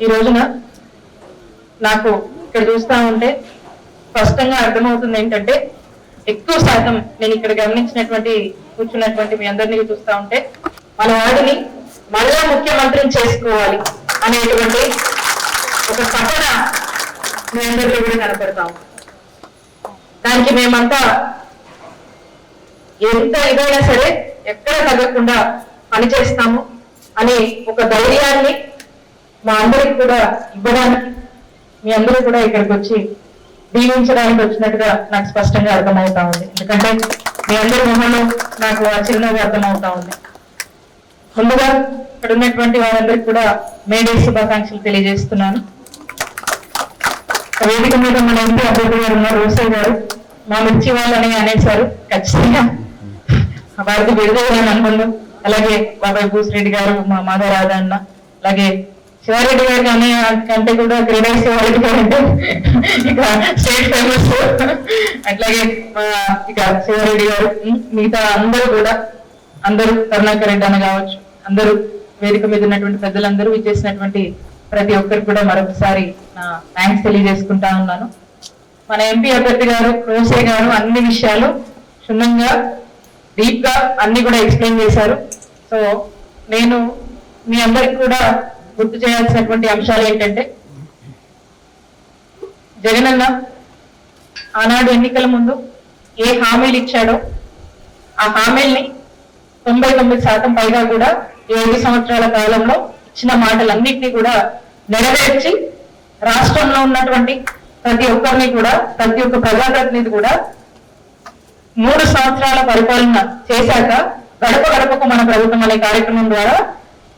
ఈ రోజున నాకు ఇక్కడ చూస్తా ఉంటే స్పష్టంగా అర్థమవుతుంది ఏంటంటే ఎక్కువ శాతం నేను ఇక్కడ గమనించినటువంటి కూర్చున్నటువంటి మీ అందరినీ చూస్తా ఉంటే మన వాడిని మళ్ళా ముఖ్యమంత్రిని చేసుకోవాలి అనేటువంటి ఒక తపన మీ అందరికీ కూడా కనపడతాం దానికి మేమంతా ఎంత ఇదైనా సరే ఎక్కడ తగ్గకుండా పనిచేస్తాము అనే ఒక ధైర్యాన్ని మా అందరికి కూడా ఇవ్వడానికి మీ అందరూ కూడా ఇక్కడికి వచ్చి దీవించడానికి వచ్చినట్టుగా నాకు స్పష్టంగా అర్థమవుతా ఉంది. ఎందుకంటే మీ అందరి మొహంలో నాకు ఆ చిరునవ్వు అర్థమవుతా ఉంది. ముందుగా ఇక్కడ ఉన్నటువంటి వారందరికీ కూడా మేడే శుభాకాంక్షలు తెలియజేస్తున్నాను. వేదిక మీద మన ఎంపీ అభ్యర్థి గారు ఉన్నారు రోసయ్య గారు. మా మిర్చి వాళ్ళని అనేసారు ఖచ్చితంగా. వారికి విడుదల అనుకున్నాం. అలాగే బాబాయ్ భూసిరెడ్డి గారు మా మాధవరాధ అన్న అలాగే శివారెడ్డి గారు కానీ కంటే కూడా క్రీడా శివారెడ్డి గారు అంటే ఇక స్టేట్ ఫేమస్ అట్లాగే ఇక శివారెడ్డి గారు మిగతా అందరూ కూడా అందరూ కరుణాకర్ రెడ్డి అని కావచ్చు అందరూ వేదిక మీద ఉన్నటువంటి పెద్దలందరూ ఇచ్చేసినటువంటి ప్రతి ఒక్కరికి కూడా మరొకసారి నా థ్యాంక్స్ తెలియజేసుకుంటా ఉన్నాను. మన ఎంపీ అభ్యర్థి గారు రోసే గారు అన్ని విషయాలు క్షుణ్ణంగా డీప్గా అన్ని కూడా ఎక్స్ప్లెయిన్ చేశారు. సో నేను మీ అందరికి కూడా గుర్తు చేయాల్సినటువంటి అంశాలు ఏంటంటే జగనన్న ఆనాడు ఎన్నికల ముందు ఏ హామీలు ఇచ్చాడో ఆ హామీల్ని తొంభై తొమ్మిది శాతం పైగా కూడా ఏడు సంవత్సరాల కాలంలో ఇచ్చిన మాటలన్నింటినీ కూడా నెరవేర్చి రాష్ట్రంలో ఉన్నటువంటి ప్రతి ఒక్కరిని కూడా ప్రతి ఒక్క ప్రజాప్రతినిధి కూడా మూడు సంవత్సరాల పరిపాలన చేశాక గడప గడపకు మన ప్రభుత్వం అనే కార్యక్రమం ద్వారా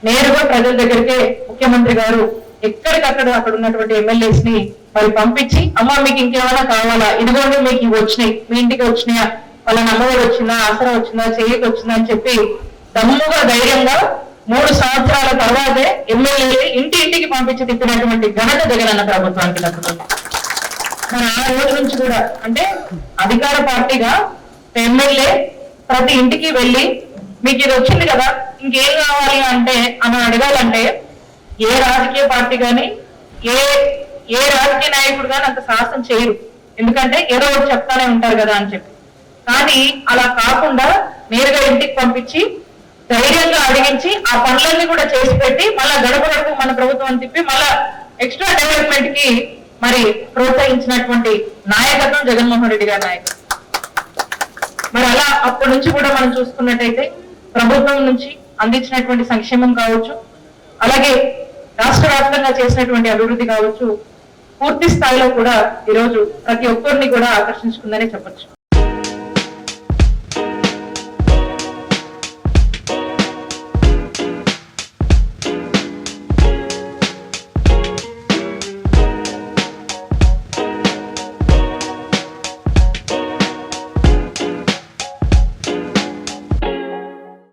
నేరుగా ప్రజల దగ్గరికే ముఖ్యమంత్రి గారు ఎక్కడికక్కడ అక్కడ ఉన్నటువంటి ఎమ్మెల్యేస్ని మరి పంపించి అమ్మ మీకు ఇంకేమైనా కావాలా? ఇదిగోండి మీకు ఇవి వచ్చినాయి. మీ ఇంటికి వచ్చినాయా? వాళ్ళ నమ్మవారు వచ్చిందా? ఆసరా వచ్చిందా? చేయికి వచ్చిందా? అని చెప్పి దమ్ముగా ధైర్యంగా మూడు సంవత్సరాల తర్వాతే ఎమ్మెల్యే ఇంటి ఇంటికి పంపించి తిప్పినటువంటి ఘనత జగనన్న ప్రభుత్వానికి దక్కుతుంది మరి ఆ రోజు నుంచి కూడా అంటే అధికార పార్టీగా ఎమ్మెల్యే ప్రతి ఇంటికి వెళ్ళి మీకు ఇది వచ్చింది కదా? ఇంకేం కావాలి అంటే అని అడగాలంటే ఏ రాజకీయ పార్టీ కానీ ఏ ఏ రాజకీయ నాయకుడు కానీ అంత సాహసం చేయరు. ఎందుకంటే ఏదో ఒకటి చెప్తానే ఉంటారు కదా అని చెప్పి. కానీ అలా కాకుండా నేరుగా ఇంటికి పంపించి ధైర్యంగా అడిగించి ఆ పనులన్నీ కూడా చేసి పెట్టి మళ్ళా గడప గడప మన ప్రభుత్వం తిప్పి మళ్ళా ఎక్స్ట్రా డెవలప్మెంట్కి మరి ప్రోత్సహించినటువంటి నాయకత్వం జగన్మోహన్ రెడ్డి గారి నాయకత్వం. మరి అలా అప్పటి నుంచి కూడా మనం చూసుకున్నట్టయితే ప్రభుత్వం నుంచి అందించినటువంటి సంక్షేమం కావచ్చు అలాగే రాష్ట్ర వ్యాప్తంగా చేసినటువంటి అభివృద్ధి కావచ్చు పూర్తి స్థాయిలో కూడా ఈరోజు ప్రతి ఒక్కరిని కూడా ఆకర్షించుకుందనే చెప్పొచ్చు.